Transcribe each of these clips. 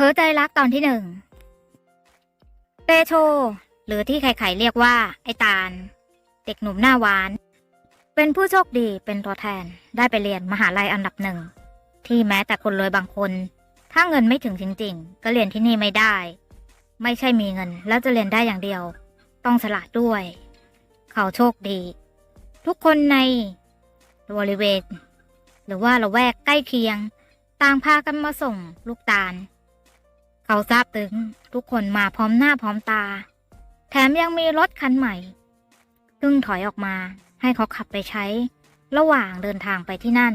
เพอใจรักตอนที่หนึ่งเตโช หรือที่ใครๆเรียกว่า ไอตาล เด็กหนุ่มหน้าหวาน เป็นผู้โชคดีเป็นตัวแทนได้ไปเรียนมหาลัยอันดับหนึ่ง ที่แม้แต่คนรวยบางคน ถ้าเงินไม่ถึงจริงๆ ก็เรียนที่นี่ไม่ได้ ไม่ใช่มีเงินแล้วจะเรียนได้อย่างเดียว ต้องฉลาดด้วย เขาโชคดี ทุกคนในบริเวณ หรือว่าละแวกใกล้เคียง ต่างพากันมาส่งลูกตาล เขาทราบถึงทุกคนมาพร้อมหน้าพร้อมตา แถมยังมีรถคันใหม่เพิ่งถอยออกมาให้เขาขับไปใช้ ระหว่างเดินทางไปที่นั่น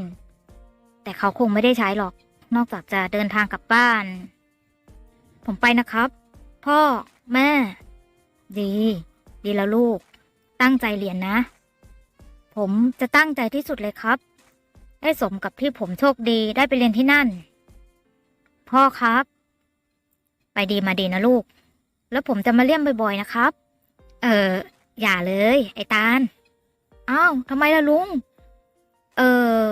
แต่เขาคงไม่ได้ใช้หรอก นอกจากจะเดินทางกลับบ้าน ผมไปนะครับ พ่อ แม่ ดี ดีแล้วลูก ตั้งใจเรียนนะ ผมจะตั้งใจที่สุดเลยครับ ให้สมกับที่ผมโชคดีได้ไปเรียนที่นั่น พ่อครับ ไปดีมาดีนะลูก แล้วผมจะมาเลี่ยมบ่อยๆนะครับ เอออย่าเลย ไอ้ตาลอ้าวทำไมล่ะลุง เออ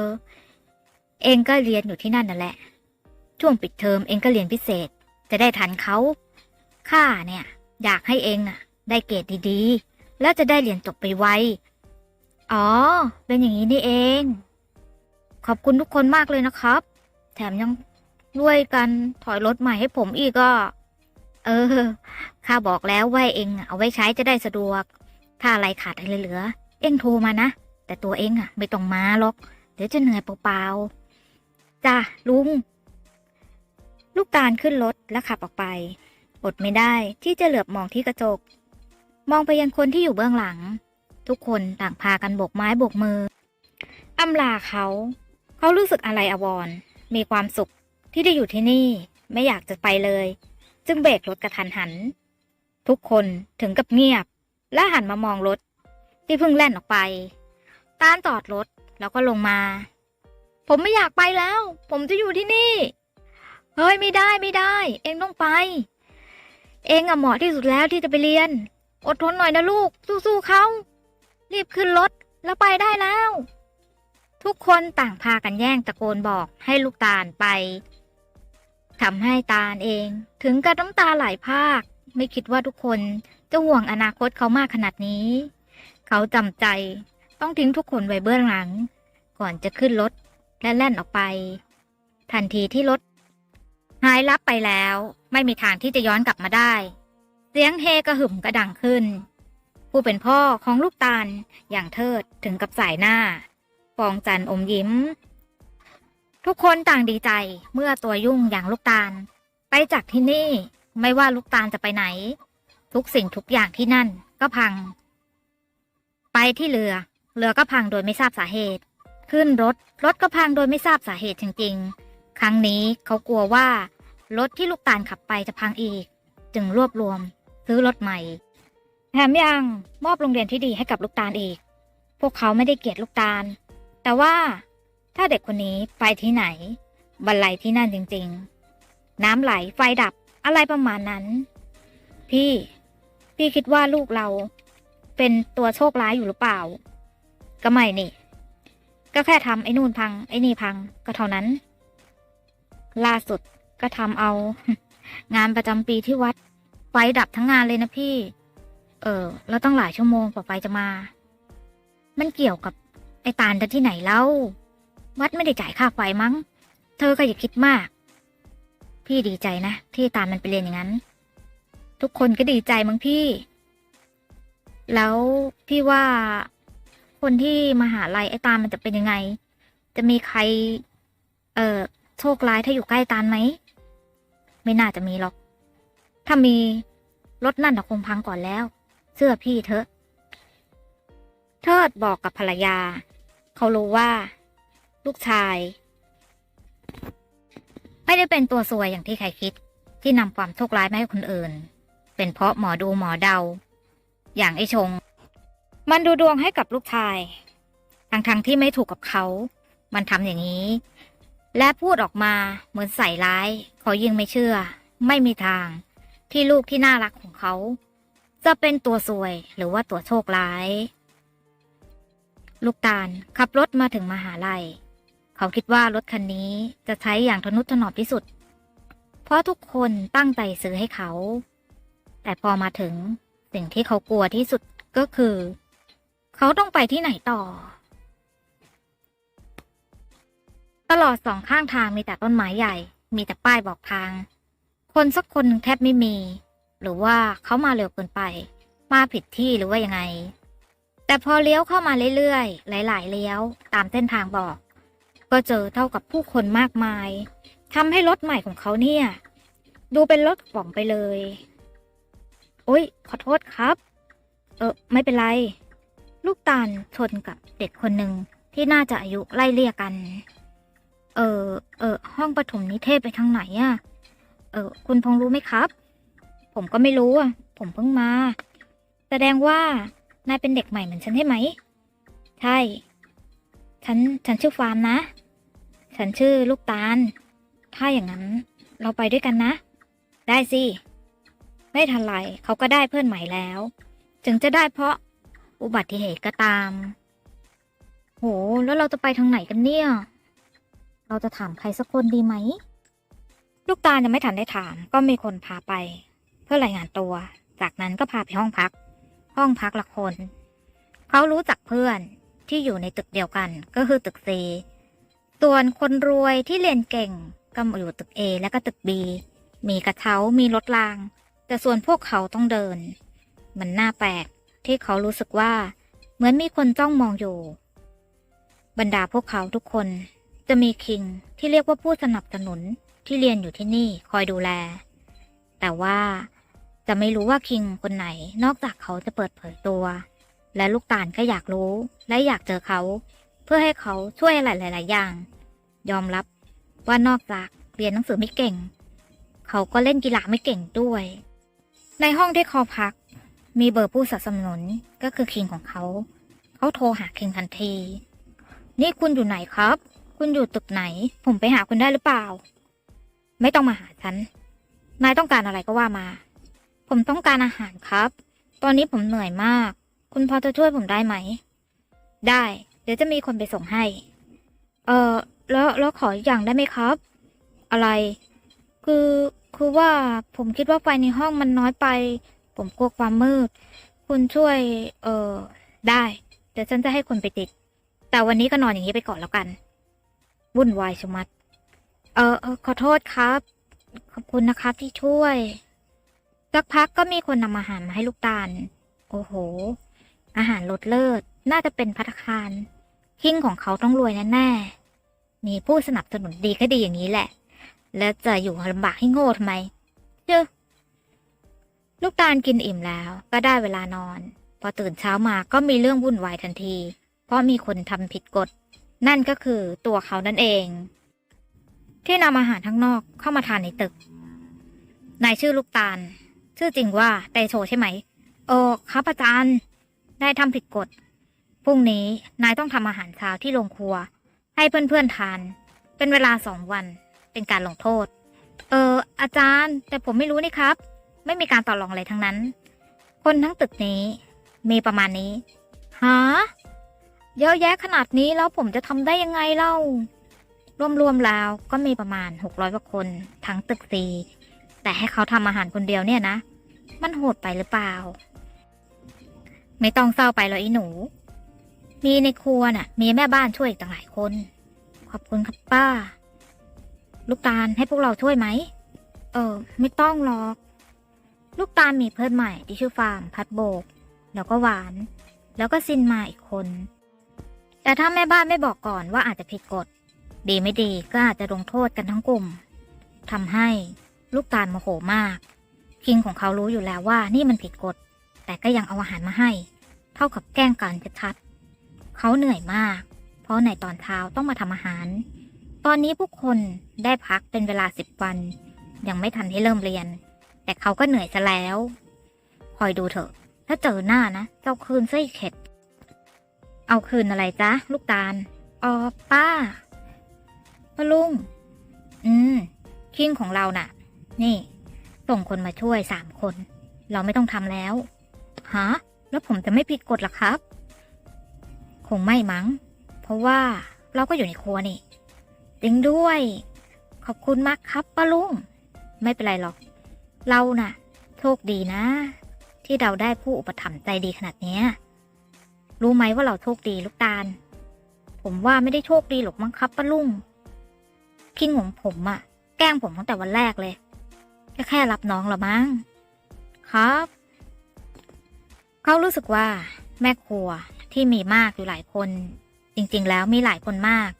เองก็เรียนอยู่ที่นั่นนั่นแหละ ช่วงปิดเทอมเองก็เรียนพิเศษ จะได้ทันเขาข้าเนี่ย อยากให้เองอะได้เกรดดีๆ แล้วจะได้เรียนจบไปไวอ๋อ เป็นอย่างนี้นี่เอง ขอบคุณทุกคนมากเลยนะครับ แถมยัง ด้วยกันถอยรถใหม่ให้ผมอีกก็ เออ ข้าบอกแล้วว่าเองเอาไว้ใช้จะได้สะดวก ถ้าอะไรขาดอะไรเหลือ เองโทรมานะ แต่ตัวเองอะ ไม่ต้องมาหรอก เดี๋ยวจะเหนื่อยเปล่าๆ จ้าลุง ลูกตาลขึ้นรถและขับออกไป อดไม่ได้ที่จะเหลือบมองที่กระจก มองไปยังคนที่อยู่เบื้องหลัง ทุกคนต่างพากันโบกไม้โบกมืออำลาเขา เขารู้สึกอะไรอวรมีความสุข ที่ได้อยู่ที่นี่ไม่อยากจะไปเลย จึงเบรกรถกระทันหัน ทุกคนถึงกับเงียบ และหันมามองรถ ที่เพิ่งแล่นออกไป ตานจอดรถแล้วก็ลงมา ผมไม่อยากไปแล้ว ผมจะอยู่ที่นี่ เฮ้ยไม่ได้ไม่ได้ เองต้องไป เองอะเหมาะที่สุดแล้วที่จะไปเรียน อดทนหน่อยนะลูก สู้ๆเขารีบขึ้นรถแล้วไปได้แล้ว ทุกคนต่างพากันแย่งตะโกนบอกให้ลูกตาลไป ทำให้ตาลเองถึงกับน้ำตาไหลพรากไม่คิดว่าทุกคนจะห่วงอนาคตเขามากขนาดนี้ เขาจำใจต้องทิ้งทุกคนไว้เบื้องหลัง ก่อนจะขึ้นรถและแล่นออกไป ทันทีที่รถหายลับไปแล้ว ไม่มีทางที่จะย้อนกลับมาได้ เสียงเฮกระหึ่มกระดังขึ้น ผู้เป็นพ่อของลูกตาลอย่างเทิดถึงกับสายหน้าฟองจันอมยิ้ม ทุกคนต่างดีใจเมื่อตัวยุ่งอย่างลูกตาล ไปจากที่นี่ไม่ว่าลูกตาลจะไปไหน ทุกสิ่งทุกอย่างที่นั่นก็พัง ไปที่เรือ เรือก็พังโดยไม่ทราบสาเหตุ ขึ้นรถ รถก็พังโดยไม่ทราบสาเหตุจริง ๆ ครั้งนี้เขากลัวว่า รถที่ลูกตาลขับไปจะพังอีก จึงรวบรวม ซื้อรถใหม่แถมยังมอบโรงเรียนที่ดีให้กับลูกตาลอีก พวกเขาไม่ได้เกลียดลูกตาล แต่ว่า ถ้าเด็กคนนี้ไปที่ไหนบรรลัยที่นั่นจริง ๆ น้ำไหลไฟดับอะไรประมาณนั้น พี่ พี่คิดว่าลูกเรา เป็นตัวโชคร้ายอยู่หรือเปล่า ก็ไม่นี่ ก็แค่ทำไอ้นู่นพัง ไอ้นี่พังก็เท่านั้น ล่าสุดก็ทำเอา งานประจำปีที่วัด ไฟดับทั้งงานเลยนะพี่ เออแล้วต้องหลายชั่วโมงกว่าไฟจะมา มันเกี่ยวกับไอ้ตาลกันที่ไหนเล่า วัดไม่ได้จ่ายค่าไฟมั้ง เธอก็อย่าคิดมาก พี่ดีใจนะ ที่ตาลมันไปเรียนอย่างนั้น ทุกคนก็ดีใจมั้งพี่ แล้วพี่ว่า คนที่มหาลัยไอ้ตาลมันจะเป็นยังไง จะมีใคร เอ่อโชคร้ายถ้าอยู่ใกล้ตาลไหม ไม่น่าจะมีหรอก ถ้ามีรถนั่นคงพังก่อนแล้ว เสื้อพี่เถอะ เทิดบอกกับภรรยา เขารู้ว่า ลูกชาย ไม่ได้เป็นตัวซวยอย่างที่ใครคิด ที่นำความโชคร้ายมาให้คนอื่น เป็นเพราะหมอดูหมอเดา อย่างไอชง มันดูดวงให้กับลูกชาย ทั้งๆที่ไม่ถูกกับเขา มันทำอย่างนี้ และพูดออกมาเหมือนใส่ร้าย เขายิ่งไม่เชื่อ ไม่มีทาง ที่ลูกที่น่ารักของเขา จะเป็นตัวซวยหรือว่าตัวโชคร้ายลูกตาลขับรถมาถึงมหาลัย เขาคิดว่ารถคันนี้จะใช้อย่างทนุถนอมที่สุด เพราะทุกคนตั้งใจซื้อให้เขา แต่พอมาถึงสิ่งที่เขากลัวที่สุดก็คือ เขาต้องไปที่ไหนต่อ ตลอดสองข้างทางมีแต่ต้นไม้ใหญ่ มีแต่ป้ายบอกทาง คนสักคนแทบไม่มี หรือว่าเขามาเร็วเกินไป มาผิดที่หรือว่ายังไง แต่พอเลี้ยวเข้ามาเรื่อยๆ หลาย ๆ เลี้ยว ตามเส้นทางบอก ก็เจอเท่ากับผู้คนมากมายทำให้รถใหม่ของเขาเนี่ย ดูเป็นรถกล่องไปเลย โอ้ยขอโทษครับ เออไม่เป็นไร ลูกตาลชนกับเด็กคนหนึ่งที่น่าจะอายุไล่เลี่ยกัน เออเออห้องปฐมนิเทศไปทางไหนอะเออคุณพงรู้ไหมครับ ผมก็ไม่รู้อะ ผมเพิ่งมา แสดงว่านายเป็นเด็กใหม่เหมือนฉันใช่ไหม ใช่ ฉัน ฉันชื่อฟาร์มนะ ฉันชื่อลูกตาล ถ้าอย่างนั้นเราไปด้วยกันนะ ได้สิ ไม่ทันไรเขาก็ได้เพื่อนใหม่แล้ว ถึงจะได้เพราะอุบัติเหตุก็ตาม โห แล้วเราจะไปทางไหนกันเนี่ย เราจะถามใครสักคนดีไหม ลูกตาลยังไม่ทันได้ถาม ก็มีคนพาไป เพื่อรายงานตัว จากนั้นก็พาไปห้องพัก ห้องพักละคน เขารู้จักเพื่อนที่อยู่ในตึกเดียวกัน ก็คือตึก C ส่วนคนรวยที่เรียนเก่งก็อยู่ตึก A และก็ตึก B มีกระเช้ามีรถราง แต่ส่วนพวกเขาต้องเดิน มันน่าแปลกที่เขารู้สึกว่า เหมือนมีคนจ้องมองอยู่ บรรดาพวกเขาทุกคน จะมีคิงที่เรียกว่าผู้สนับสนุนที่เรียนอยู่ที่นี่คอยดูแล แต่ว่าจะไม่รู้ว่าคิงคนไหนนอกจากเขาจะเปิดเผยตัว และลูกตาลก็อยากรู้และอยากเจอเขา เพื่อให้เขาช่วยอะไรหลาย ๆ อย่าง ยอมรับว่านอกจากเรียนหนังสือไม่เก่ง เขาก็เล่นกีฬาไม่เก่งด้วย ในห้องที่เขาพัก มีเบอร์ผู้สนับสนุนก็คือคิงของเขา เขาโทรหาคิงทันที นี่คุณอยู่ไหนครับ คุณอยู่ตึกไหน ผมไปหาคุณได้หรือเปล่า ไม่ต้องมาหาฉัน นายต้องการอะไรก็ว่ามา ผมต้องการอาหารครับ ตอนนี้ผมเหนื่อยมาก คุณพอจะช่วยผมได้ไหม ได้ เดี๋ยวจะมีคนไปส่งให้ เออแล้วแล้วขออย่างได้ไหมครับ อะไร คือคือว่าผมคิดว่าไฟในห้องมันน้อยไป ผมกลัวความมืด คุณช่วย เออได้ เดี๋ยวฉันจะให้คนไปติด แต่วันนี้ก็นอนอย่างนี้ไปก่อนแล้วกันวุ่นวายชะมัด เออเออขอโทษครับ ขอบคุณนะครับที่ช่วยสักพักก็มีคนนำอาหารมาให้ลูกตาล โอ้โห อาหารรสเลิศ น่าจะเป็นพัตคาร คิงของเขาต้องรวยแน่ๆ มีผู้สนับสนุนดีก็ดีอย่างนี้แหละ แล้วจะอยู่ลำบากให้โง่ทำไมเจ้อลูกตาลกินอิ่มแล้วก็ได้เวลานอน พอตื่นเช้ามาก็มีเรื่องวุ่นวายทันที เพราะมีคนทำผิดกฎ นั่นก็คือตัวเขานั่นเอง ที่นำอาหารทั้างนอกเข้ามาทานในตึก นายชื่อลูกตาล ชื่อจริงว่าเตโชใช่ไหม โอ้ครับอาจารย์นายทำผิดกฎ พรุ่งนี้นายต้องทำอาหารเช้าที่โรงครัว ให้เพื่อนๆทาน เป็นเวลาสองวัน เป็นการลงโทษ เออ อาจารย์แต่ผมไม่รู้นี่ครับ ไม่มีการต่อรองอะไรทั้งนั้น คนทั้งตึกนี้ มีประมาณนี้ฮะเยอะแยะขนาดนี้แล้วผมจะทำได้ยังไงเล่า รวมๆแล้วก็มีประมาณหกร้อยกว่าคนทั้งตึกซีแต่ให้เขาทำอาหารคนเดียวเนี่ยนะ มันโหดไปหรือเปล่า ไม่ต้องเศร้าไปหรอกอีหนู มีในครัวน่ะ มีแม่บ้านช่วยอีกต่างหลายคน ขอบคุณครับป้า ลูกตาลให้พวกเราช่วยไหม เออ ไม่ต้องหรอก ลูกตาลมีเพื่อนใหม่ที่ชื่อฟาร์มพัดโบก แล้วก็หวาน แล้วก็ซินมาอีกคน แต่ถ้าแม่บ้านไม่บอกก่อนว่าอาจจะผิดกฎ ดีไม่ดีก็อาจจะลงโทษกันทั้งกลุ่มทำให้ลูกตาลโมโหมาก คิงของเขารู้อยู่แล้วว่านี่มันผิดกฎ แต่ก็ยังเอาอาหารมาให้ เท่ากับแกล้งกันชัด เขาเหนื่อยมาก เพราะในตอนเช้าต้องมาทำอาหาร ตอนนี้ผู้คนได้พักเป็นเวลาสิบวัน ยังไม่ทันให้เริ่มเรียน แต่เขาก็เหนื่อยซะแล้ว คอยดูเถอะ ถ้าเจอหน้านะเจ้าคืนซะอีกเข็ด เอาคืนอะไรจ๊ะ ลูกตาลอ๋อป้าป้าลุง อืม คิงของเราน่ะ นี่ ส่งคนมาช่วยสามคน เราไม่ต้องทำแล้ว ฮะ แล้วผมจะไม่ผิดกฎหรอครับ งไม่มั้ง เพราะว่าเราก็อยู่ในครัวนี่จริงด้วย ขอบคุณมากครับป้าลุง ไม่เป็นไรหรอก เราน่ะ โชคดีนะ ที่เราได้ผู้อุปถัมภ์ใจดีขนาดเนี้ย รู้ไหมว่าเราโชคดีลูกตาล ผมว่าไม่ได้โชคดีหรอกมั้งครับป้าลุง คิงของผมอะแกล้งผมตั้งแต่วันแรกเลยแค่แค่รับน้องเหรอมั้ง ครับ เขารู้สึกว่าแม่ครัว ที่มีมากอยู่หลายคน จริงๆ แล้วมีหลายคนมาก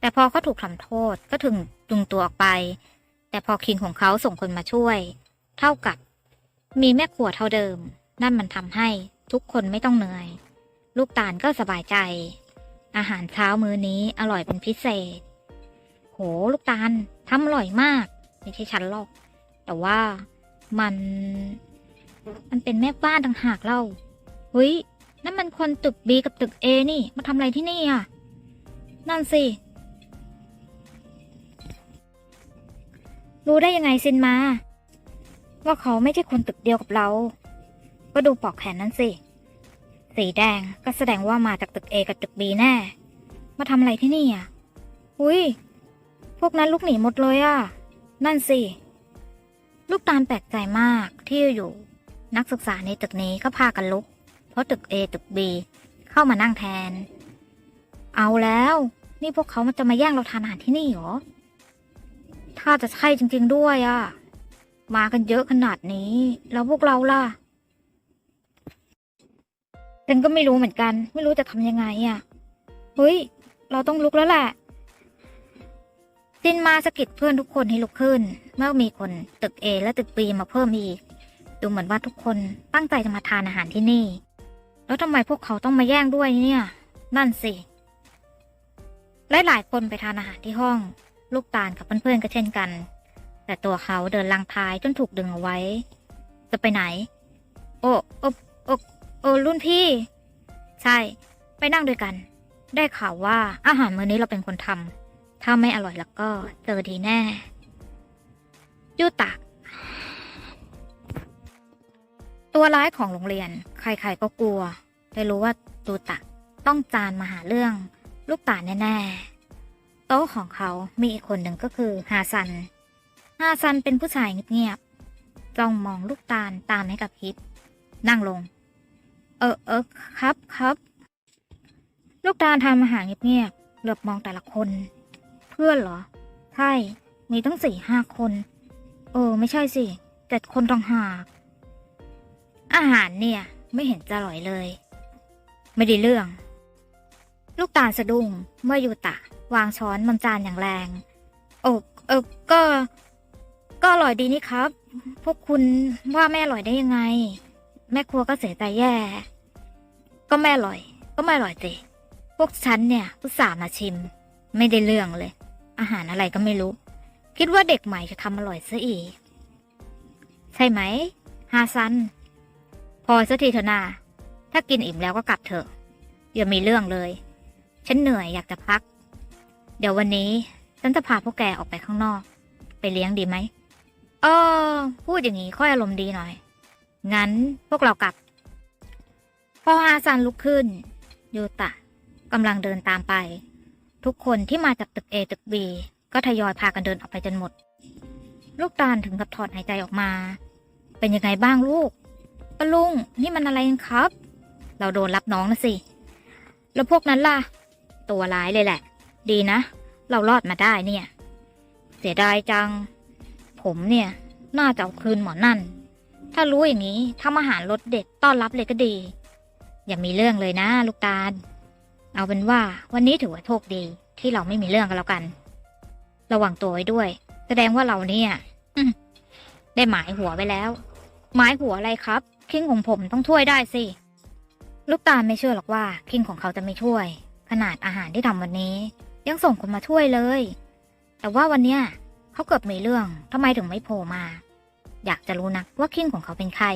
แต่พอเขาถูกทำโทษก็ถึงจุงตัวออกไป แต่พอคิงของเขาส่งคนมาช่วย เท่ากับ มีแม่ครัวเท่าเดิม นั่นมันทำให้ทุกคนไม่ต้องเหนื่อย ลูกตาลก็สบายใจ อาหารเช้ามื้อนี้อร่อยเป็นพิเศษ โหลูกตาลทำอร่อยมากไม่ใช่ฉันหรอก แต่ว่ามัน มันเป็นแม่บ้านต่างหากเล่าเฮ้ย นั่นมันคนตึก B กับตึก A นี่ มาทำอะไรที่นี่อะ นั่นสิ รู้ได้ยังไงซินมา ว่าเขาไม่ใช่คนตึกเดียวกับเรา ก็ดูปอกแขนนั้นสิ สีแดงก็แสดงว่ามาจากตึก A กับตึก B แน่ มาทำอะไรที่นี่อะ อุ้ย พวกนั้นลุกหนีหมดเลยอะ นั่นสิ ลูกตาลแปลกใจมากที่อยู่นักศึกษาในตึกนี้ก็พากันลุก ราะตึก A ตึก B เข้ามานั่งแทน เอาแล้ว นี่พวกเขามันจะมาแย่งเราทานอาหารที่นี่เหรอ ถ้าจะใช่จริง ๆด้วยอะ่ะมากันเยอะขนาดนี้ แล้วพวกเราล่ะฉันก็ไม่รู้เหมือนกัน ไม่รู้จะทำยังไงอะ่ะเฮ้ย เราต้องลุกแล้วแหละจินมาสะกิดเพื่อนทุกคนให้ลุกขึ้น เมื่อมีคนตึก A และตึก B มาเพิ่มอีก ดูเหมือนว่าทุกคนตั้งใจจะมาทานอาหารที่นี่ แล้วทำไมพวกเขาต้องมาแย่งด้วยเนี่ย นั่นสิ และหลายคนไปทานอาหารที่ห้อง ลูกตาลกับเพื่อนๆก็เช่นกัน แต่ตัวเขาเดินลังท้ายจนถูกดึงเอาไว้ จะไปไหน โอ้โอ้โอ้โอ้รุ่นพี่ ใช่ ไปนั่งด้วยกัน ได้ข่าวว่าอาหารมื้อนี้เราเป็นคนทำถ้าไม่อร่อยแล้วก็เจอดีแน่ยูตะ ตัวร้ายของโรงเรียน ใครๆก็กลัว ได้รู้ว่ายูตะต้องจานมาหาเรื่อง ลูกตาแน่ๆ โต๊ะของเขามีอีกคนหนึ่งก็คือฮาซัน ฮาซันเป็นผู้ชายเงียบๆจ้องมองลูกตาลตามให้กับฮิปนั่งลง เออเออครับครับ ลูกตาลทานอาหารเงียบๆเหลือบมองแต่ละคน เพื่อนเหรอ ใช่ มีตั้งสี่ห้าคน เออ ไม่ใช่สิเจ็ดคนต่างหาก อาหารเนี่ยไม่เห็นจะอร่อยเลย ไม่ได้เรื่อง ลูกตาลสะดุ้งเมื่อยูตะ วางช้อนบนจานอย่างแรง โอ้เออก็ ก็อร่อยดีนี่ครับ พวกคุณว่าไม่อร่อยได้ยังไง แม่ครัวก็เสียใจแย่ ก็ไม่อร่อย ก็ไม่อร่อยสิพวกฉันเนี่ยผู้สาห์มาชิม ไม่ได้เรื่องเลย อาหารอะไรก็ไม่รู้ คิดว่าเด็กใหม่จะทำอร่อยซะอีก ใช่ไหมฮาซัน พอสักทีเถอะนาถ้ากินอิ่มแล้วก็กลับเถอะ อย่ามีเรื่องเลย ฉันเหนื่อยอยากจะพัก เดี๋ยววันนี้ฉันจะพาพวกแกออกไปข้างนอก ไปเลี้ยงดีไหมเออพูดอย่างนี้ค่อยอารมณ์ดีหน่อย งั้นพวกเรากลับ พอฮาซันลุกขึ้นยูตะกำลังเดินตามไป ทุกคนที่มาจากตึก A ตึก B ก็ทยอยพากันเดินออกไปจนหมด ลูกตาลถึงกับถอดหายใจออกมา เป็นยังไงบ้างลูก ปลุงนี่มันอะไรกันครับ เราโดนรับน้องนะสิ แล้วพวกนั้นล่ะ ตัวร้ายเลยแหละ ดีนะ เรารอดมาได้เนี่ย เสียดายจัง ผมเนี่ย น่าจะเอาคืนหมอนั่น ถ้ารู้อย่างนี้ทำอาหารรสเด็ดต้อนรับเลยก็ดี อย่ามีเรื่องเลยนะ ลูกตาล เอาเป็นว่าวันนี้ถือว่าโชคดีที่เราไม่มีเรื่องกันแล้วกัน ระวังตัวไว้ด้วย แสดงว่าเราเนี่ยได้หมายหัวไว้แล้ว หมายหัวอะไรครับ คิงของผมต้องช่วยได้สิ ลูกตาลไม่เชื่อหรอกว่าคิงของเขาจะไม่ช่วย ขนาดอาหารที่ทำวันนี้ ยังส่งคนมาช่วยเลย แต่ว่าวันเนี้ยเขาเกิดมีเรื่องทำไมถึงไม่โผล่มา อยากจะรู้นักว่าคิงของเขาเป็นใคร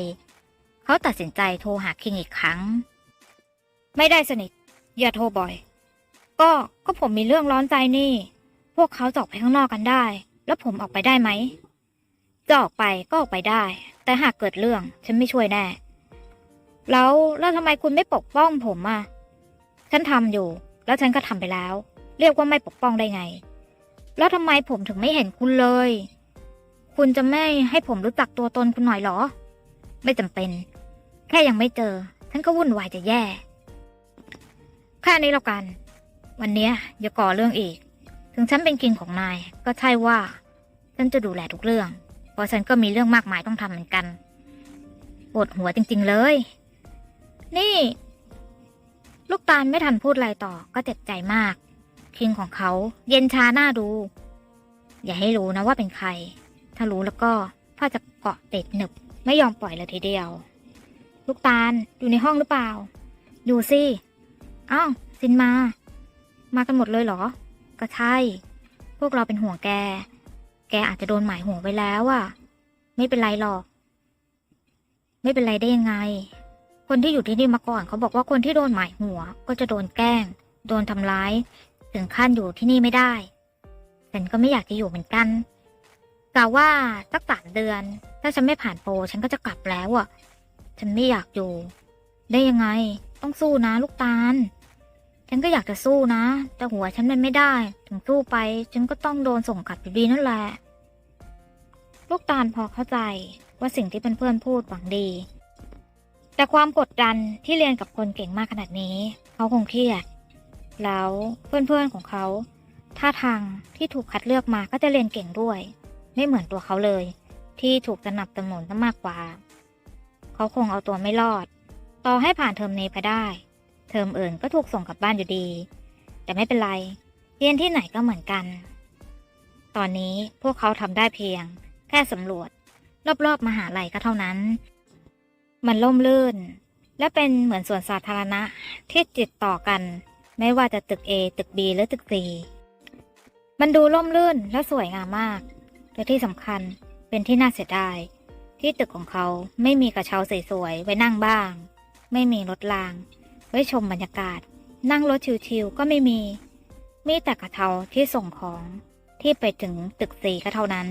เขาตัดสินใจโทรหาคิงอีกครั้ง ไม่ได้สนิท อย่าโทรบ่อย ก็ก็ผมมีเรื่องร้อนใจนี่ พวกเขาจะออกไปข้างนอกกันได้ แล้วผมออกไปได้ไหมจะออกไปก็ออกไปได้ แต่หากเกิดเรื่อง ฉันไม่ช่วยแน่ แล้วแล้วทำไมคุณไม่ปกป้องผมอะ ฉันทำอยู่ แล้วฉันก็ทำไปแล้ว เรียกว่าไม่ปกป้องได้ไง แล้วทำไมผมถึงไม่เห็นคุณเลย คุณจะไม่ให้ผมรู้จักตัวตนคุณหน่อยเหรอ ไม่จำเป็น แค่ยังไม่เจอ ฉันก็วุ่นวายจะแย่แค่นี้แล้วกัน วันนี้อย่าก่อเรื่องอีก ถึงฉันเป็นกินของนาย ก็ใช่ว่า ฉันจะดูแลทุกเรื่อง เพราะฉันก็มีเรื่องมากมายต้องทำเหมือนกันปวดหัวจริง ๆเลย นี่ ลูกตาลไม่ทันพูดอะไรต่อก็เจ็บใจมาก คิงของเขาเย็นชาหน้าดู อย่าให้รู้นะว่าเป็นใคร ถ้ารู้แล้วก็พ่อจะเกาะติดหนึบ ไม่ยอมปล่อยเลยทีเดียว ลูกตาลอยู่ในห้องหรือเปล่า อยู่สิอ้าวซินมา มากันหมดเลยเหรอ ก็ใช่ พวกเราเป็นห่วงแก แกอาจจะโดนหมายหัวไว้แล้วอะไม่เป็นไรหรอก ไม่เป็นไรได้ยังไง คนที่อยู่ที่นี่มาก่อนเขาบอกว่าคนที่โดนหมายหัว ก็จะโดนแกล้ง โดนทำร้าย ถึงขั้นอยู่ที่นี่ไม่ได้ ฉันก็ไม่อยากจะอยู่เหมือนกันกล่าวว่าสักสามเดือน ถ้าฉันไม่ผ่านโปรฉันก็จะกลับแล้วอะฉันไม่อยากอยู่ ได้ยังไง ต้องสู้นะลูกตาล ฉันก็อยากจะสู้นะ แต่หัวฉันมันไม่ได้ ถึงสู้ไป ฉันก็ต้องโดนส่งกลับอยู่ดีนั่นแหละ ลูกตาลพอเข้าใจว่าสิ่งที่เพื่อนๆพูดหวังดี แต่ความกดดันที่เรียนกับคนเก่งมากขนาดนี้ เขาคงเครียด แล้วเพื่อนๆของเขาท่าทางที่ถูกคัดเลือกมาก็จะเรียนเก่งด้วย ไม่เหมือนตัวเขาเลย ที่ถูกสนับสนุนซะมากกว่า เขาคงเอาตัวไม่รอด ต่อให้ผ่านเทอมนี้ไปได้ เทอมอื่นก็ถูกส่งกลับบ้านอยู่ดี แต่ไม่เป็นไร เรียนที่ไหนก็เหมือนกัน ตอนนี้พวกเขาทำได้เพียง แค่สำรวจ รอบๆมหาลัยก็เท่านั้น มันล่มลื่น และเป็นเหมือนสวนสาธารณะที่ติดต่อกัน ไม่ว่าจะตึก A ตึก B หรือตึก C มันดูล่มลื่นและสวยงามมากและที่สำคัญเป็นที่น่าเสียดายที่ตึกของเขาไม่มีกระเช้าสวยๆไว้นั่งบ้าง ไม่มีรถราง ไว้ชมบรรยากาศ นั่งรถชิวๆก็ไม่มี มีแต่กระเท้าที่ส่งของที่ไปถึงตึกสีกะเท่านั้น